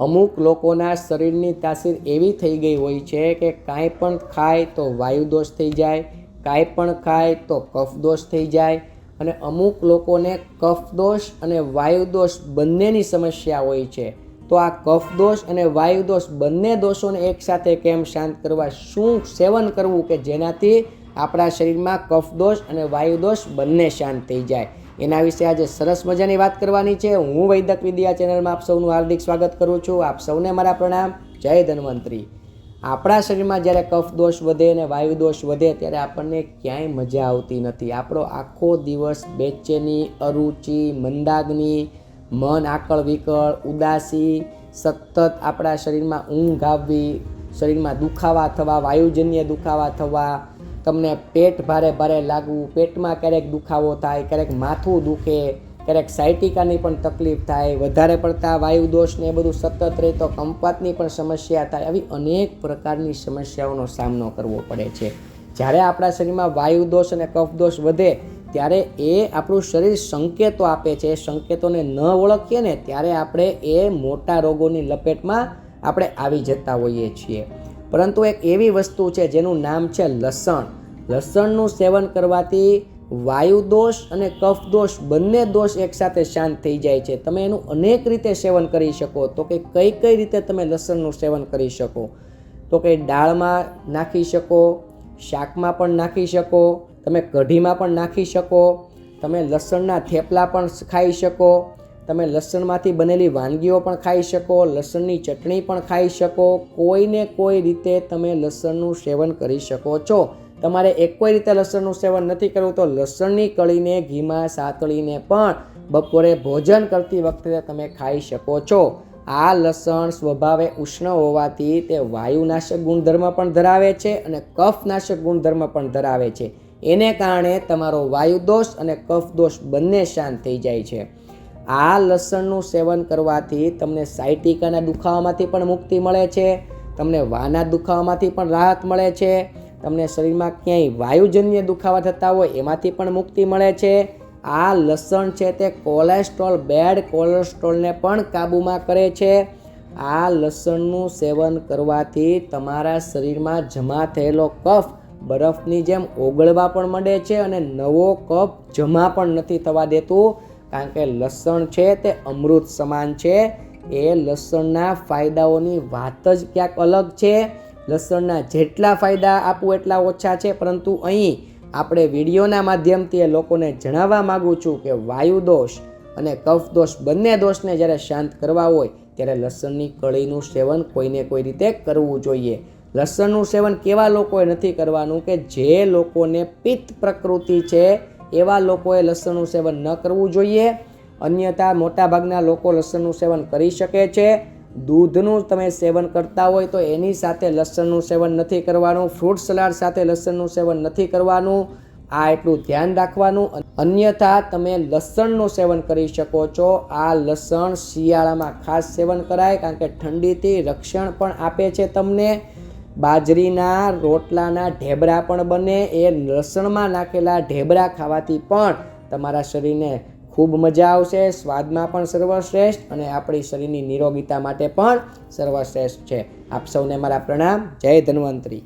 અમુક લોકોના શરીરની તાસીર એવી થઈ ગઈ હોય છે કે કાંઈ પણ ખાય તો વાયુદોષ થઈ જાય, કાંઈ પણ ખાય તો કફદોષ થઈ જાય અને અમુક લોકોને કફદોષ અને વાયુદોષ બંનેની સમસ્યા હોય છે. તો આ કફદોષ અને વાયુદોષ બંને દોષોને એકસાથે કેમ શાંત કરવા શું સેવન કરવું કે જેનાથી આપણા શરીરમાં કફદોષ અને વાયુદોષ બંને શાંત થઈ જાય? એના વિશે આજે સરસ મજાની વાત કરવાની છે. હું વૈદક વિદ્યા ચેનલમાં આપ સૌનું હાર્દિક સ્વાગત કરું છું. આપ સૌને મારા પ્રણામ. જય ધન્વંતરી. આપણા શરીરમાં જ્યારે કફ દોષ વધે અને વાયુ દોષ વધે ત્યારે આપણને ક્યાંય મજા આવતી નથી. આપણો આખો દિવસ બેચેની, અરુચિ, મંદાગ્નિ, મન આકળ વિકળ, ઉદાસી, સતત આપણા શરીરમાં ઊંઘ આવવી, શરીરમાં દુખાવા થવા, વાયુજન્ય દુખાવા થવા તમને પેટ ભારે ભારે લાગવું, પેટમાં ક્યારેક દુખાવો થાય, ક્યારેક માથું દુખે, ક્યારેક સાયટિકાની પણ તકલીફ થાય, વધારે પડતા વાયુ દોષને એ બધું સતત રહે તો કંપાતની પણ સમસ્યા થાય. આવી અનેક પ્રકારની સમસ્યાઓનો સામનો કરવો પડે છે. જ્યારે આપણા શરીરમાં વાયુ દોષ અને કફ દોષ વધે, ત્યારે એ આપણું શરીર સંકેતો આપે છે. એ સંકેતોને ન ઓળખીએ ને, ત્યારે આપણે એ મોટા રોગોની લપેટમાં આપણે આવી જતા હોઈએ છીએ. પરંતુ એક એવી વસ્તુ છે જેનું નામ છે લસણ. લસણનું સેવન કરવાથી વાયુ દોષ અને કફ દોષ બંને દોષ એકસાથે શાંત થઈ જાય છે. તમે એનું અનેક રીતે સેવન કરી શકો. તો કે કઈ કઈ રીતે તમે લસણનું સેવન કરી શકો. તો કે દાળમાં નાખી શકો, શાકમાં પણ નાખી શકો, તમે કઢીમાં પણ નાખી શકો, તમે લસણના થેપલા પણ ખાઈ શકો, તમે લસણમાંથી બનેલી વાનગીઓ પણ ખાઈ શકો, લસણની ચટણી પણ ખાઈ શકો, કોઈને કોઈ રીતે તમે લસણનું સેવન કરી શકો છો. તમારે એક કોઈ રીતે લસણનું સેવન નથી કરવું તો લસણની કળીને, ઘીમાં સાતળીને પણ બપોરે ભોજન કરતી વખતે તમે ખાઈ શકો છો. આ લસણ સ્વભાવે ઉષ્ણ હોવાથી તે વાયુનાશક ગુણધર્મ પણ ધરાવે છે અને કફનાશક ગુણધર્મ પણ ધરાવે છે. એને કારણે તમારો વાયુ દોષ અને કફ દોષ બંને શાંત થઈ જાય છે. આ લસણનું સેવન કરવાથી તમને સાયટિકાના દુખાવામાંથી પણ મુક્તિ મળે છે, તમને વાના દુખાવામાંથી પણ રાહત મળે છે તમને શરીરમાં ક્યાંય વાયુજન્ય દુખાવા થતા હોય, એમાંથી પણ મુક્તિ મળે છે. આ લસણ છે તે કોલેસ્ટ્રોલ, બેડ કોલેસ્ટ્રોલને પણ કાબૂમાં કરે છે. આ લસણનું સેવન કરવાથી તમારા શરીરમાં જમા થયેલો કફ બરફની જેમ ઓગળવા પણ મળે છે અને નવો કફ જમા પણ નથી થવા દેતું, કારણ કે લસણ છે તે અમૃત સમાન છે. એ લસણના ફાયદાઓની વાત જ ક્યાંક અલગ છે. લસણના જેટલા ફાયદા આપું એટલા ઓછા છે, પરંતુ અહીં આપણે વિડીયોના માધ્યમથી એ લોકોને જણાવવા માગું છું કે વાયુ દોષ અને કફ દોષ બંને દોષને જ્યારે શાંત કરવા હોય, ત્યારે લસણની કળીનું સેવન કોઈને કોઈ રીતે કરવું જોઈએ. લસણનું સેવન કેવા લોકોએ નથી કરવાનું કે જે લોકોને પિત્ત પ્રકૃતિ છે, એવા લોકોએ લસણનું સેવન ન કરવું જોઈએ. અન્યથા મોટાભાગના લોકો લસણનું સેવન કરી શકે છે. દૂધનું તમે સેવન કરતા હોય તો એની સાથે લસણનું સેવન નથી કરવાનું, ફ્રૂટ સલાડ સાથે લસણનું સેવન નથી કરવાનું. આ એટલું ધ્યાન રાખવાનું. અન્યથા તમે લસણનું સેવન કરી શકો છો. આ લસણ શિયાળામાં ખાસ સેવન કરાય કારણ કે ઠંડીથી રક્ષણ પણ આપે છે તમને. બાજરીના રોટલાના ઢેબરા પણ બને. એ લસણમાં નાખેલા ઢેબરા ખાવાથી પણ તમારા શરીરને ખૂબ મજા આવશે, સ્વાદમાં પણ સર્વશ્રેષ્ઠ અને આપણી શરીરની નિરોગીતા માટે પણ સર્વશ્રેષ્ઠ છે. આપ સૌને મારા પ્રણામ. જય ધન્વંતરી.